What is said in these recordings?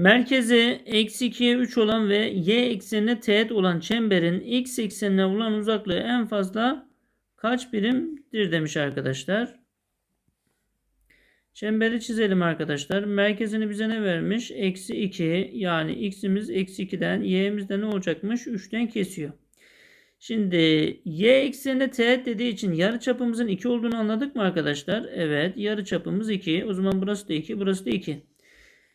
Merkezi eksi 2'ye 3 olan ve y eksenine teğet olan çemberin x eksenine olan uzaklığı en fazla kaç birimdir demiş arkadaşlar. Çemberi çizelim arkadaşlar. Merkezini bize ne vermiş? Eksi 2 yani x'imiz eksi 2'den y'miz de ne olacakmış? 3'ten kesiyor. Şimdi y eksenine teğet dediği için yarıçapımızın 2 olduğunu anladık mı arkadaşlar? Evet yarıçapımız 2. O zaman burası da 2 burası da 2.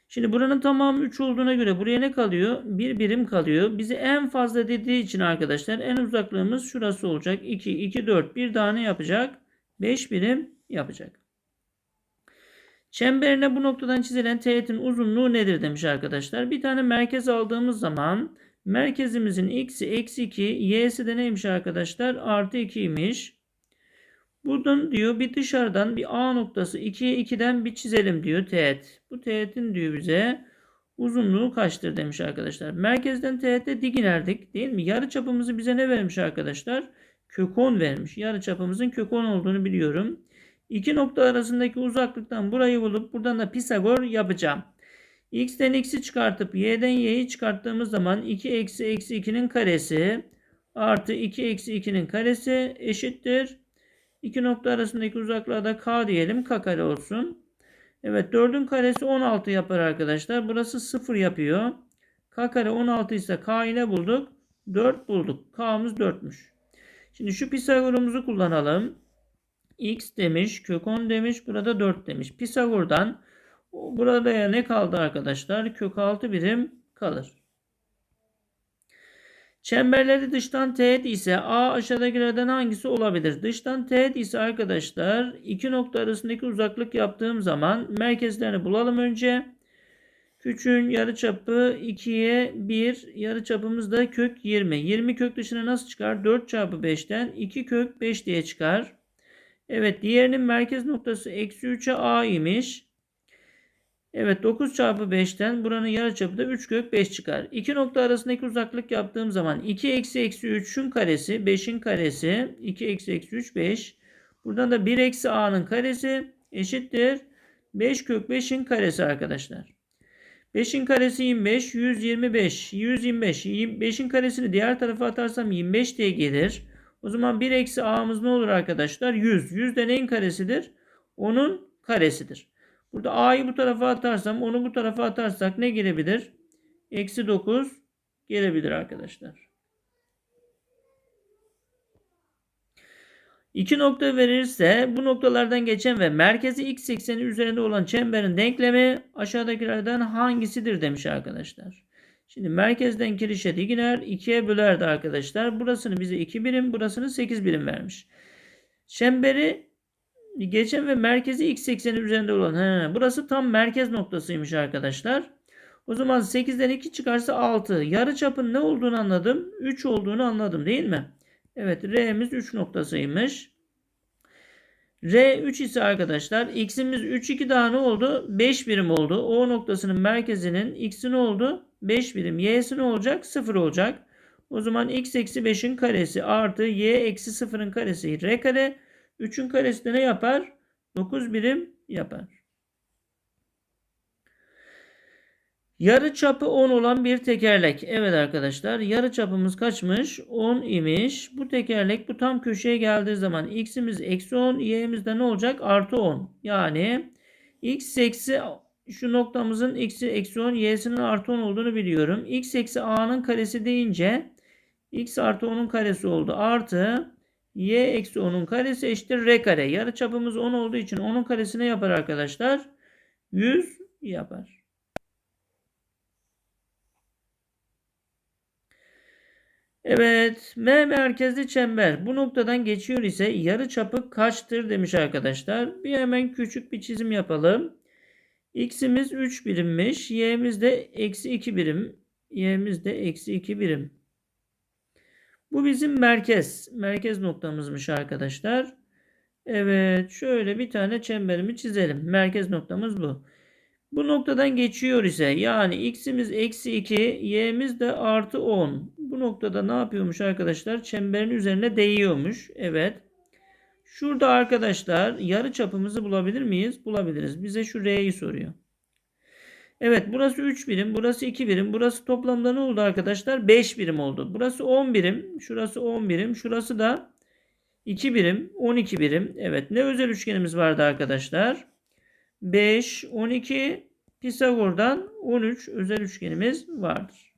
Şimdi buranın tamamı 3 olduğuna göre buraya ne kalıyor? 1 birim kalıyor. Bize en fazla dediği için arkadaşlar en uzaklığımız şurası olacak. 2, 2, 4. Bir daha ne yapacak? 5 birim yapacak. Çemberine bu noktadan çizilen teğetin uzunluğu nedir demiş arkadaşlar. Bir tane merkez aldığımız zaman merkezimizin x'i eksi 2 y'si de neymiş arkadaşlar? Artı 2'ymiş. Buradan diyor bir dışarıdan bir A noktası 2'ye 2'den bir çizelim diyor teğet. Bu teğetin diyor bize uzunluğu kaçtır demiş arkadaşlar. Merkezden teğete dik inerdik değil mi? Yarı çapımızı bize ne vermiş arkadaşlar? Kök 10 vermiş. Yarı çapımızın kök 10 olduğunu biliyorum. İki nokta arasındaki uzaklıktan burayı bulup buradan da Pisagor yapacağım. X'ten x'i çıkartıp y'den y'yi çıkarttığımız zaman 2 eksi eksi 2'nin karesi artı 2 eksi 2'nin karesi eşittir. İki nokta arasındaki uzaklığa da k diyelim. k kare olsun. Evet 4'ün karesi 16 yapar arkadaşlar. Burası 0 yapıyor. k kare 16 ise k ile bulduk. 4 bulduk. k'mız 4'müş. Şimdi şu Pisagor'umuzu kullanalım. x demiş, kök 10 demiş, burada 4 demiş. Pisagor'dan burada ne kaldı arkadaşlar? Kök 6 birim kalır. Çemberleri dıştan teğet ise A aşağıdakilerden hangisi olabilir? Dıştan teğet ise arkadaşlar iki nokta arasındaki uzaklık yaptığım zaman merkezlerini bulalım önce. Küçüğün yarıçapı 2'ye 1. Yarıçapımız da kök 20. 20 kök dışına nasıl çıkar? 4 çarpı 5'ten 2 kök 5 diye çıkar. Evet diğerinin merkez noktası eksi 3'e A imiş. Evet 9 çarpı 5'ten buranın yarıçapı da 3 kök 5 çıkar. İki nokta arasındaki uzaklık yaptığım zaman 2 eksi eksi 3'ün karesi 5'in karesi 2 eksi eksi 3 5. Buradan da 1 eksi a'nın karesi eşittir 5 kök 5'in karesi arkadaşlar. 5'in karesi 25 125 125 5'in karesini diğer tarafa atarsam 25 diye gelir. O zaman 1 eksi a'mız ne olur arkadaşlar? 100. 100 de neyin karesidir? Onun karesidir. Burada a'yı bu tarafa atarsam onu bu tarafa atarsak ne gelebilir? Eksi 9 gelebilir arkadaşlar. İki nokta verirse bu noktalardan geçen ve merkezi x ekseni üzerinde olan çemberin denklemi aşağıdakilerden hangisidir demiş arkadaşlar. Şimdi merkezden kirişe iner 2'ye bölerdi arkadaşlar. Burasını bize 2 birim burasını 8 birim vermiş. Çemberi geçen ve merkezi x ekseni üzerinde olan. He, burası tam merkez noktasıymış arkadaşlar. O zaman 8'den 2 çıkarsa 6. Yarı çapın ne olduğunu anladım. 3 olduğunu anladım değil mi? Evet R'miz 3 noktasıymış. R 3 ise arkadaşlar x'imiz 3 2 daha ne oldu? 5 birim oldu. O noktasının merkezinin x'i ne oldu? 5 birim. Y'si ne olacak? 0 olacak. O zaman x eksi 5'in karesi artı y eksi 0'ın karesi r kare. 3'ün karesi de ne yapar? 9 birim yapar. Yarı çapı 10 olan bir tekerlek. Evet arkadaşlar yarı çapımız kaçmış? 10 imiş. Bu tekerlek bu tam köşeye geldiği zaman x'imiz eksi 10 y'imiz de ne olacak? Artı 10. Yani x eksi şu noktamızın x'i eksi 10 y'sinin artı 10 olduğunu biliyorum. x eksi a'nın karesi deyince x artı 10'un karesi oldu. Artı y eksi 10'un karesi eşittir r kare. Yarı çapımız 10 olduğu için 10'un karesine yapar arkadaşlar? 100 yapar. Evet, M merkezli çember bu noktadan geçiyor ise yarı çapı kaçtır demiş arkadaşlar. Bir hemen küçük bir çizim yapalım. X'imiz 3 birimmiş. Y'miz de eksi 2 birim. Y'miz de eksi 2 birim. Bu bizim merkez. Merkez noktamızmış arkadaşlar. Evet şöyle bir tane çemberimi çizelim. Merkez noktamız bu. Bu noktadan geçiyor ise yani x'imiz eksi 2 y'miz de artı 10. Bu noktada ne yapıyormuş arkadaşlar? Çemberin üzerine değiyormuş. Evet. Şurada arkadaşlar yarı çapımızı bulabilir miyiz? Bulabiliriz. Bize şu r'yi soruyor. Evet burası 3 birim, burası 2 birim. Burası toplamda ne oldu arkadaşlar? 5 birim oldu. Burası 10 birim, şurası 10 birim, şurası da 2 birim, 12 birim. Evet ne özel üçgenimiz vardı arkadaşlar? 5, 12, Pisagor'dan 13 özel üçgenimiz vardır.